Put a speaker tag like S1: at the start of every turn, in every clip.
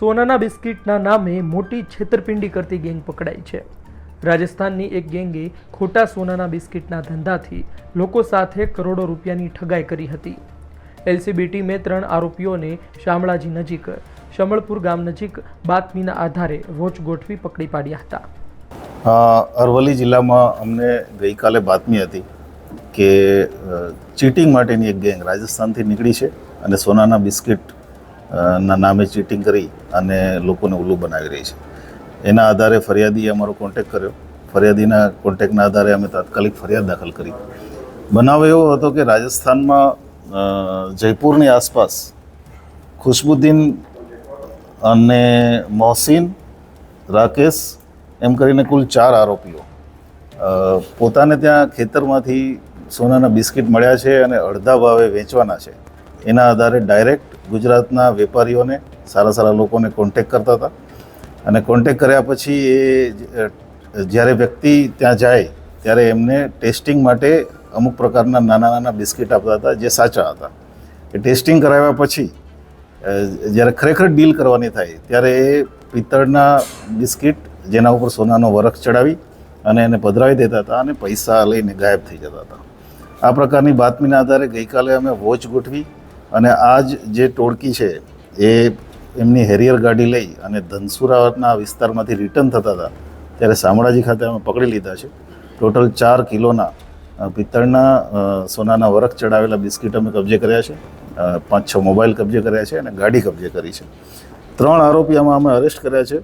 S1: સોનાના બિસ્કિટના નામે મોટી છેતરપિંડી કરતી ગેંગ પકડાઈ છે. રાજસ્થાનની એક ગેંગે ખોટા સોનાના બિસ્કિટના ધંધાથી લોકો સાથે કરોડો રૂપિયાની ઠગાઈ કરી હતી. એલસીબી ટીમે ત્રણ આરોપીઓને શામળાજી નજીક, શમળપુર ગામ નજીક બાતમીના આધારે વોચ ગોઠવી પકડી પાડ્યા હતા.
S2: અરવલ્લી જિલ્લામાં અમને ગઈકાલે બાતમી હતી કે ચીટિંગ માટેની એક ગેંગ રાજસ્થાનથી નીકળી છે અને સોનાના બિસ્કિટ ના નામે ચીટિંગ કરી અને લોકોને ઉલ્લુ બનાવી રહી છે. એના આધારે ફરિયાદીએ અમારો કોન્ટેક કર્યો. ફરિયાદીના કોન્ટેકના આધારે અમે તાત્કાલિક ફરિયાદ દાખલ કરી. બનાવ એવો હતો કે રાજસ્થાનમાં જયપુરની આસપાસ ખુશબુદ્દીન અને મોહસિન, રાકેશ એમ કરીને કુલ ચાર આરોપીઓ. પોતાને ત્યાં ખેતરમાંથી સોનાના બિસ્કિટ મળ્યા છે અને અડધા ભાવે વેચવાના છે. એના આધારે ડાયરેક્ટ ગુજરાતના વેપારીઓને, સારા સારા લોકોને કોન્ટેક કરતા હતા. અને કોન્ટેક કર્યા પછી એ જ્યારે વ્યક્તિ ત્યાં જાય, ત્યારે એમને ટેસ્ટિંગ માટે અમુક પ્રકારના નાના નાના બિસ્કિટ આપતા હતા જે સાચા હતા. એ ટેસ્ટિંગ કરાવ્યા પછી જ્યારે ખરેખર ડીલ કરવાની થાય, ત્યારે એ પિત્તળના બિસ્કિટ જેના ઉપર સોનાનો વરખ ચડાવી અને એને પધરાવી દેતા હતા અને પૈસા લઈને ગાયબ થઈ જતા હતા. આ પ્રકારની બાતમીના આધારે ગઈકાલે અમે વોચ ગોઠવી અને આજ જે ટોળકી છે, એ એમની હેરિયર ગાડી લઈ અને ધનસુરાના વિસ્તારમાંથી રિટર્ન થતા હતા, ત્યારે શામળાજી ખાતે અમે પકડી લીધા છે. ટોટલ ચાર કિલોના પિત્તળના સોનાના વરખ ચડાવેલા બિસ્કિટ અમે કબજે કર્યા છે. પાંચ છ મોબાઈલ કબજે કર્યા છે અને ગાડી કબજે કરી છે. ત્રણ આરોપી આમાં અમે અરેસ્ટ કર્યા છે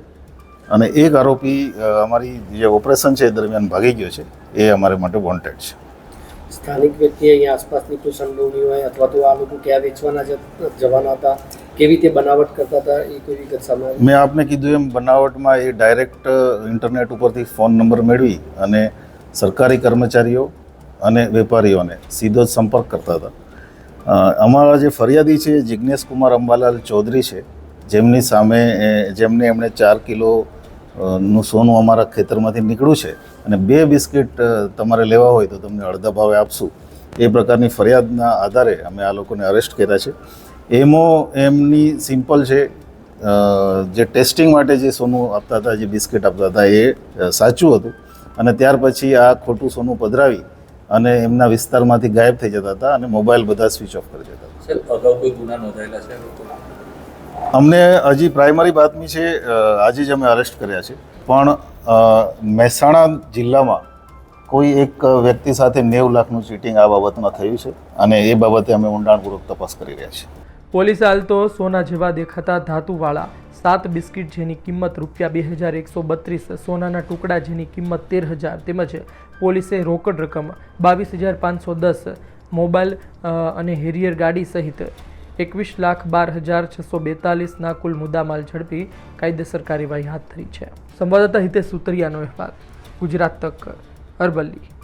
S2: અને એક આરોપી અમારી જે ઓપરેશન છે એ દરમિયાન ભાગી ગયો છે, એ અમારે માટે વોન્ટેડ છે.
S3: સ્થાનિક વ્યક્તિ અહીંયા આસપાસની કોઈ સંડોવણી હોય અથવા તો આ લોકો ક્યાં વેચવાના જવાના હતા, કેવી રીતે બનાવટ કરતા હતા, એ કોઈ વિગત સામે
S2: મેં આપને કીધું એમ, બનાવટમાં એ ડાયરેક્ટ ઇન્ટરનેટ ઉપરથી ફોન નંબર મેળવી અને સરકારી કર્મચારીઓ અને વેપારીઓને સીધો જ સંપર્ક કરતા હતા. અમારા જે ફરિયાદી છે જિજ્ઞેશ કુમાર અંબાલાલ ચૌધરી છે, જેમની સામે જેમને એમણે ચાર કિલો નું સોનું અમારા ખેતરમાંથી નીકળ્યું છે અને બે બિસ્કિટ તમારે લેવા હોય તો તમને અડધા ભાવે આપશું. એ પ્રકારની ફરિયાદના આધારે અમે આ લોકોને અરેસ્ટ કર્યા છે. એમો એમની સિમ્પલ છે જે ટેસ્ટિંગ માટે જે સોનું આપતા હતા જે બિસ્કિટ આપતા હતા એ સાચું હતું. અને ત્યાર પછી આ ખોટું સોનું પધરાવી અને એમના વિસ્તારમાંથી ગાયબ થઈ જતા હતા અને મોબાઈલ બધા સ્વિચ ઓફ કરી જતા હતા.
S4: અગાઉ કોઈ ગુના નોંધાયેલા છે?
S2: અમને હજી પ્રાઇમરી બાતમી છે આજે જ અમે અરેસ્ટ કર્યા છે. પણ મહેસાણા જિલ્લામાં કોઈ એક વ્યક્તિ સાથે નેવું લાખનું ચીટિંગ આ બાબતમાં થયું છે? અને એ બાબતે અમે ઊંડાણપૂર્વક તપાસ કરી રહ્યા છીએ.
S1: પોલીસે હાલ તો સોના જેવા દેખાતા ધાતુવાળા સાત બિસ્કિટ જેની કિંમત રૂપિયા બે હજાર એકસો બત્રીસ, સોનાના ટુકડા જેની કિંમત તેર હજાર તેમજ પોલીસે રોકડ રકમ બાવીસ હજાર પાંચસો દસ, મોબાઈલ અને હેરિયર ગાડી સહિત એકવીસ લાખ બાર હજાર છસો બેતાલીસના કુલ મુદ્દામાલ ઝડપી કાયદેસર કાર્યવાહી હાથ ધરી છે. સંવાદદાતા હિતેશ સુતરિયાનો અહેવાલ. ગુજરાત તક અરવલ્લી.